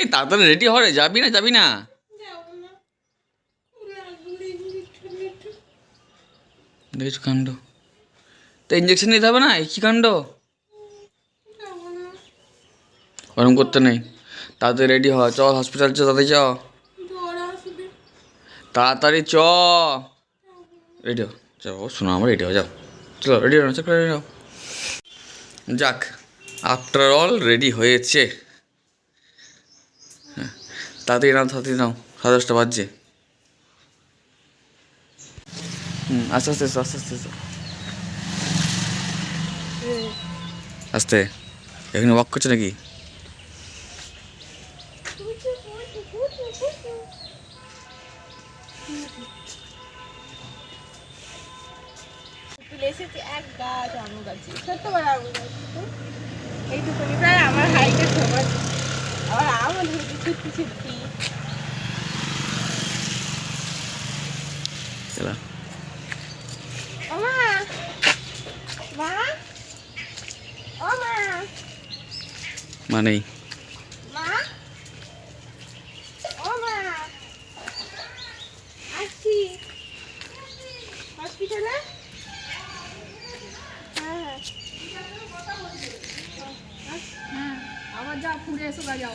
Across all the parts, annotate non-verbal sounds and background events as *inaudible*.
এই তাড়াতাড়ি রেডি হরে যাবি না যাবি না। দেখেছ কাণ্ড। তো ইঞ্জেকশন নিতে হবে না? কী কাণ্ড? গরম করতে নেই। তাড়াতাড়ি রেডি হ চল হসপিটাল চ তাড়াতাড়ি চ। তাড়াতাড়ি চ। রেডি হো। যাও, শোনো, আমার রেডি হো, যাও। চলো রেডি হো রেডি হো যাক আফটার অল রেডি হয়েছে। হ্যাঁ তাড়াতাড়ি নাও তাড়াতাড়ি নাও, সাড়ে দশটা বাজছে। হুম, আস্তে আস্তে আস্তে আস্তে। আস্তে এখানে ওয়াক করছে নাকি? এক গাছ গাছে। প্রায় আমার হাইটের সমান। আমও ধরেছি ছুট্টি ছুট্টি চলো ও মা। মা ও মা মানেই মা ও মা আসছি হসপিটালে হ্যাঁ হ্যাঁ আবার যাও ফুলে এসো গা যাও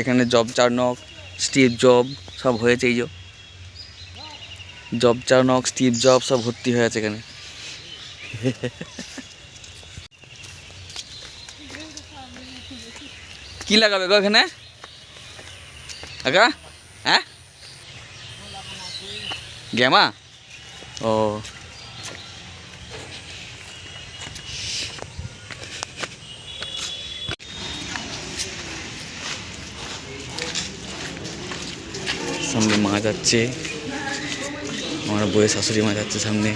এখানে জব চার্নক স্টিভ জব সব হয়েছে এই জব চার্নক স্টিভ জব সব ভর্তি হয়ে আছে এখানে। কি লাগাবে গো এখানে? আগা? হ্যাঁ? গ্যামা? ও। সামনে মা যাচ্ছে। আমার বইয়ের শাশুড়ি মা যাচ্ছে সামনে।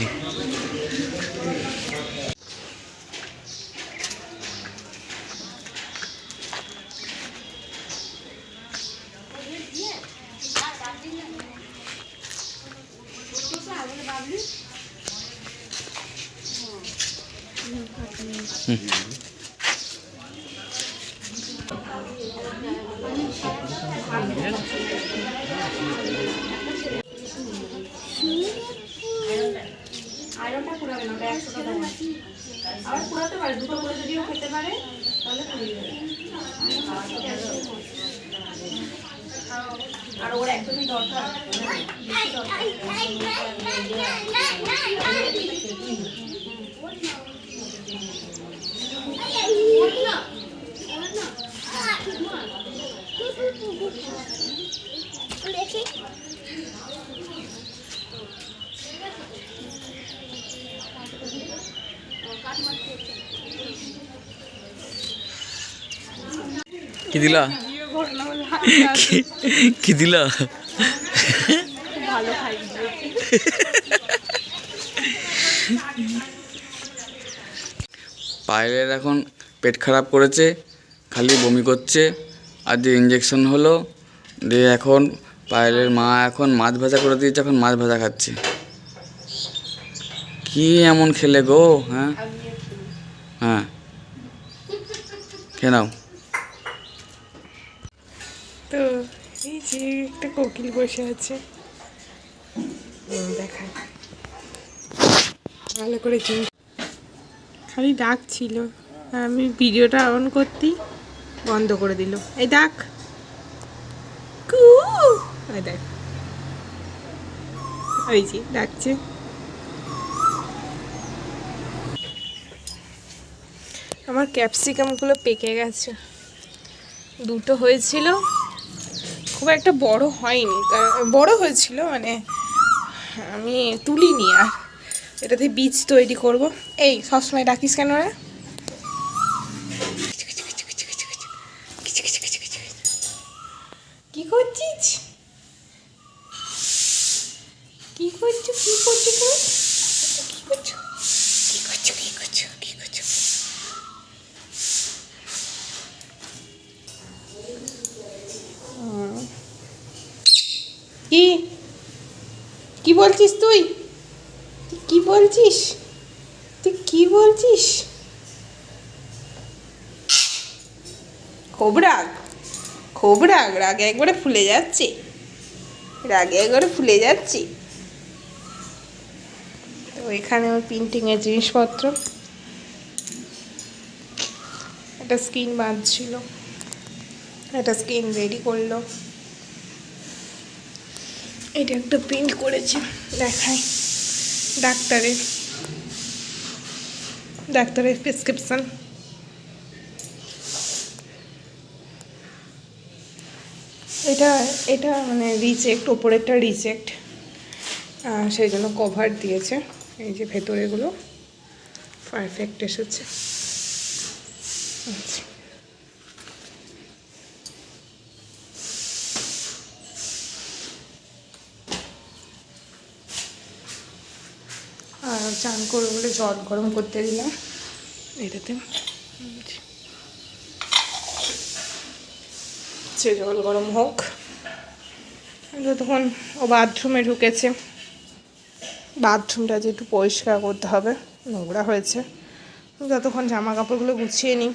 আয়রনটা আর ওর একদমই দরকার কি দিলা? কি- দিলা? পায়েলের এখন পেট খারাপ করেছে, খালি বমি করছে, আর যে ইঞ্জেকশন হলো দিয়ে এখন পায়েলের মা এখন মাছ ভাজা করে দিয়েছে, এখন মাছ ভাজা খাচ্ছে। কি এমন খেলে গো হ্যাঁ? হ্যাঁ। খেয়ে এই একটা কোকিল বসে আছে। দেখা ভালো করে চিন খালি ডাক ছিল। আমি ভিডিওটা অন করতেই বন্ধ করে দিল। এই ডাক। কু ওই দেখ। ওই যে, ডাকছে। আমার ক্যাপসিকামগুলো পেকে গেছে। দুটো হয়েছিল। খুব একটা বড় হয়নি। বড় হয়েছিল মানে আমি তুলিনি আর। এটাতে বীজ তৈরি করব। এই, সবসময় ডাকিস কেন রে কি করছিস কি করছ কি করছ তুমি? কি করছ কি করছ কি করছ কি করছ কি? কি বলছিস তুই? কি বলছিস? তুই কি বলছিস? খুব রাগ খুব রাগ, রাগে একবারে ফুলে যাচ্ছে, রাগে একবারে ফুলে যাচ্ছে। তো এখানে ওর প্রিন্টিংয়ের জিনিসপত্র। একটা স্ক্রিন বাঁধছিল, একটা স্ক্রিন রেডি করল। এটা একটা প্রিন্ট করেছে। দেখাই। ডাক্তারের। ডাক্তারের প্রেসক্রিপশন এটা এটা মানে রিজেক্ট ওপরেরটা রিজেক্ট সেই জন্য কভার দিয়েছে। এই যে ভেতরেগুলো। পারফেক্ট এসেছে আচ্ছা আর চান করব বলে জল গরম করতে দিলাম। এটাতে সে জল গরম হোক। যতক্ষণ ও বাথরুমে ঢুকেছে। বাথরুমটা যে একটু পরিষ্কার করতে হবে, নোংরা হয়েছে। যতক্ষণ জামা কাপড়গুলো গুছিয়ে নিই।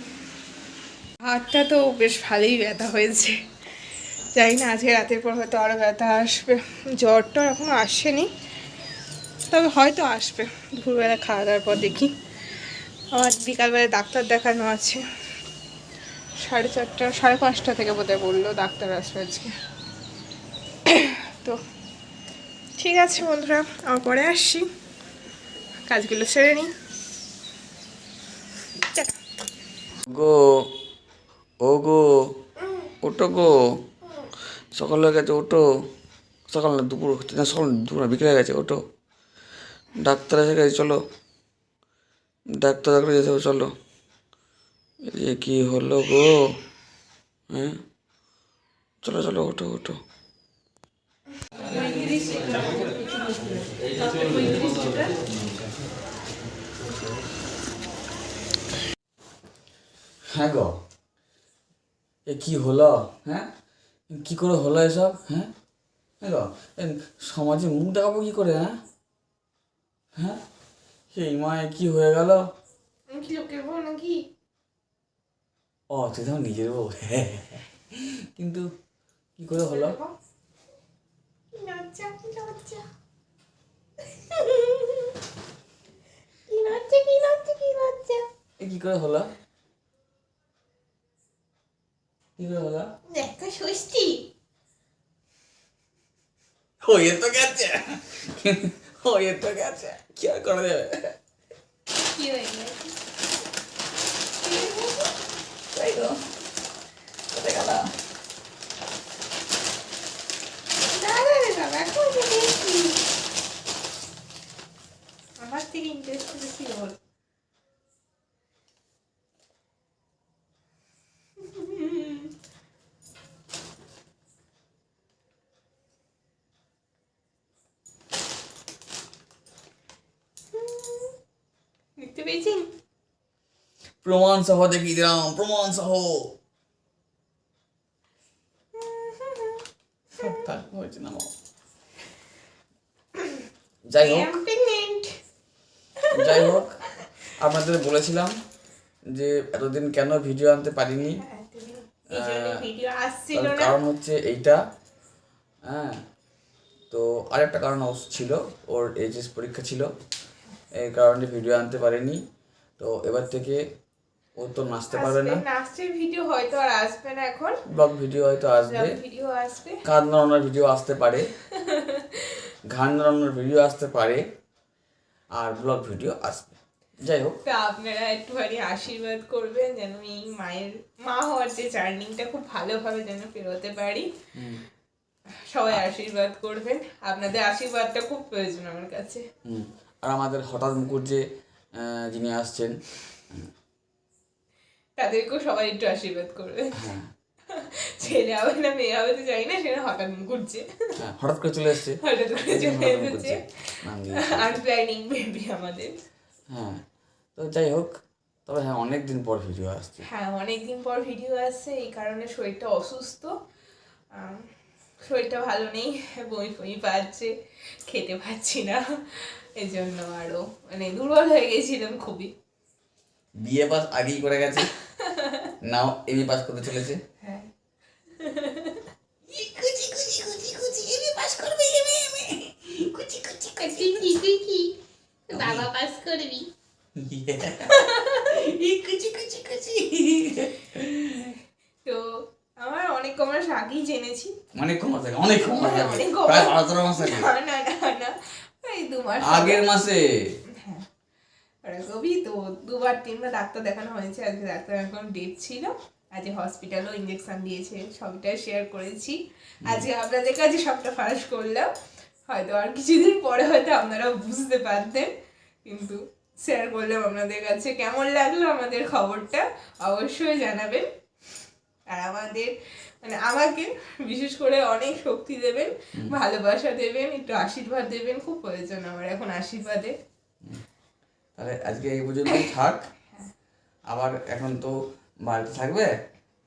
হাতটা তো বেশ ভালোই ব্যথা হয়েছে। জানি না আজকে রাতের পর হয়তো আরও ব্যথা আসবে। জ্বরটা এখনও আসেনি। হয়তো আসবে। দুপুরবেলা খাওয়া দাওয়ার পর দেখি। আবার বিকালবেলা ডাক্তার দেখানো আছে। সাড়ে চারটা, সাড়ে পাঁচটা থেকে বোধহয় বলল ডাক্তার আসবে আজকে। তো ঠিক আছে বন্ধুরা আমার পরে আসছি। কাজগুলো সেরে নিই। গো, ও গো ওটো গো। সকাল হয়ে গেছে ওটো সকাল না, দুপুর সকাল দুপুর বিকেল হয়ে গেছে ওটো ডাক্তার এসে গেছে, চলো। ডাক্তার ডাক্তার যেতে হবে চলো। যে কি হলো গো? হ্যাঁ? চলো চলো, ওঠো ওঠো। হ্যাঁ গো। এ কি হলো? হ্যাঁ? কি করে হলো এসব? হ্যাঁ? হ্যাঁ গো সমাজে মুখ দেখাবো কি করে হ্যাঁ? হ্যাঁ? সেই মায়ে কি হয়ে গেল? আমি কি লোকের বউ নাকি? ও তুই তো নিজের বউ। কিন্তু কি করে হলো? কি করে হলো? কি করে হলো? দেখা ষষ্ঠী হয়ে তো গেছে। হয়ে তো গেছে কি আর করা যাবে কি হয়ে গেছে তাই তো কোথায় গেল দাঁড়া রে দাদা এখন যে দেখছি আমার থেকে ইন্টারেস্ট বেশি ওর দেখতে প্রমাণ সহ দেখিয়ে দিলাম প্রমাণ সহ। হয়েছে না। যাই হোক। যাই হোক আপনাদের বলেছিলাম যে এতদিন কেন ভিডিও আনতে পারিনি। কারণ হচ্ছে এইটা। হ্যাঁ তো আরেকটা কারণ অবশ্য ছিল ওর এইচএস পরীক্ষা ছিল। এই কারণে ভিডিও আনতে পারেনি। তো এবার থেকে ও তো নাচতে পারবে না। নাচের ভিডিও হয়তো আর আসবে না এখন। ব্লগ ভিডিও হয়তো আসবে। ভিডিও আসবে। কাঁদ নাড়ানোর ভিডিও আসতে পারে। *laughs* ঘান নাড়ানোর ভিডিও আসতে পারে। আর ব্লগ ভিডিও আসবে। যাই হোক। তো আপনারা একটুখানি আশীর্বাদ করবেন যেন এই মায়ের মা হওয়ার যে জার্নিংটা খুব ভালোভাবে যেন পেরোতে পারি। সবাই আশীর্বাদ করবেন। আপনাদের আশীর্বাদটা খুব প্রয়োজন আমার কাছে। হুম। আর আমাদের হঠাৎ মুকুট যে যিনি আসছেন তাদেরকেও সবাই একটু আশীর্বাদ করবেন হ্যাঁ। ছেলে হবে না মেয়ে হবে তো জানি না সেটা হঠাৎ ঘুরছে। হ্যাঁ, হঠাৎ করে চলে এসছে। হঠাৎ করে চলে এসেছে। আনপ্ল্যানিং বেবি আমাদের। হ্যাঁ তো যাই হোক তবে হ্যাঁ অনেক দিন পর ভিডিও আসছে। হ্যাঁ অনেকদিন পর ভিডিও আসছে এই কারণে শরীরটা অসুস্থ। শরীরটা ভালো নেই বই ফই পাচ্ছে খেতে পাচ্ছি না। এই জন্য আরও মানে দুর্বল হয়ে গেছিলাম খুবই। বিয়ে পাস আগেই করে গেছে। নাও এমনি পাস করতে চলেছে। হ্যাঁ। বাবা পাস করবি। তো আমার অনেক কমাস আগেই জেনেছি। অনেক কম আছে অনেক কম আছে প্রায় বারো তেরো মাস আগে। না না না। না এই দু মাস আগের মাসে। হ্যাঁ ওরকমই তো দুবার তিনবার ডাক্তার দেখানো হয়েছে আজকে ডাক্তার এখন ডেট ছিল। আজকে হসপিটালও ইঞ্জেকশন দিয়েছে সবটাই শেয়ার করেছি। আজকে আপনাদের কাছে সবটা ফাঁস করলাম হয়তো আর কিছুদিন পরে হয়তো আপনারাও বুঝতে পারতেন। কিন্তু শেয়ার করলাম আপনাদের কাছে কেমন লাগল আমাদের খবরটা? অবশ্যই জানাবেন। আর আমাদের মানে আমাকে বিশেষ করে অনেক শক্তি দেবেন ভালোবাসা দেবেন একটু আশীর্বাদ দেবেন খুব প্রয়োজন আমার এখন আশীর্বাদে। তাহলে আজকে এই পর্যন্তই থাক। আবার এখন তো বাড়িতে থাকবে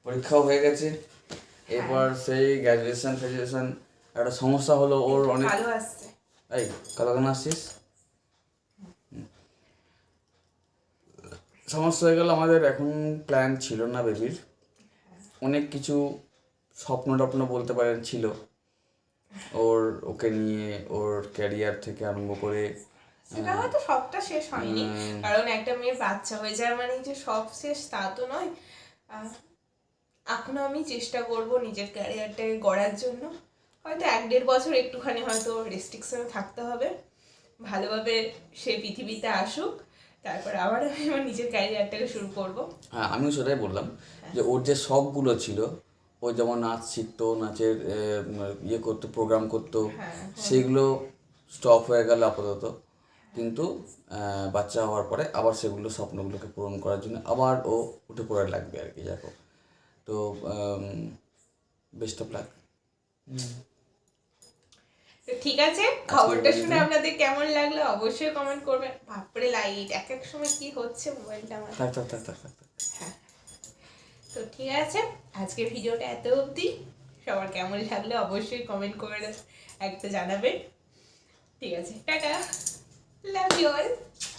পরীক্ষাও হয়ে গেছে। এরপর সেই গ্র্যাজুয়েশন ফ্যাজুয়েশন একটা সমস্যা হলো ওর অনেক এই কালো কেন আসছিস? সমস্যা হয়ে গেল আমাদের এখন প্ল্যান ছিল না বেবির। অনেক কিছু স্বপ্ন টপ্ন বলতে পারেন ছিল। ওর ওকে নিয়ে ওর ক্যারিয়ার থেকে আরম্ভ করে সেটা হয়তো সবটা শেষ হয়নি। কারণ একটা মেয়ের বাচ্চা হয়ে যায় মানে যে সব শেষ তা তো নয়। এখনও আমি চেষ্টা করব নিজের ক্যারিয়ারটাকে গড়ার জন্য। হয়তো এক দেড় বছর একটুখানি হয়তো রেস্ট্রিকশনে থাকতে হবে। ভালোভাবে সে পৃথিবীতে আসুক তারপর আবার আমি আমার নিজের ক্যারিয়ারটাকে শুরু করব। হ্যাঁ আমিও সেটাই বললাম যে ওর যে শখগুলো ছিল ও যেমন নাচ শিখতো নাচের ইয়ে করতো প্রোগ্রাম করতো হ্যাঁ, সেগুলো স্টপ হয়ে গেল আপাতত। কিন্তু বাচ্চা হওয়ার পরে আবার সেগুলো স্বপ্নগুলোকে পূরণ করার জন্য আবার ও উঠে পড়ে লাগবে আর কি দেখো। তো বেস্ট অফ লাক তো ঠিক আছে খবরটা শুনে আপনাদের কেমন লাগল অবশ্যই কমেন্ট করবেন বাপরে লাইট এক এক সময় কি হচ্ছে মোবাইলটা আমার? থাক থাক থাক থাক থাক থাক। তো ঠিক আছে আজকের ভিডিওটা এত অবধি। সবার কেমন লাগল অবশ্যই কমেন্ট করে একটা জানাবেন। ঠিক আছে টাটা। Love you all.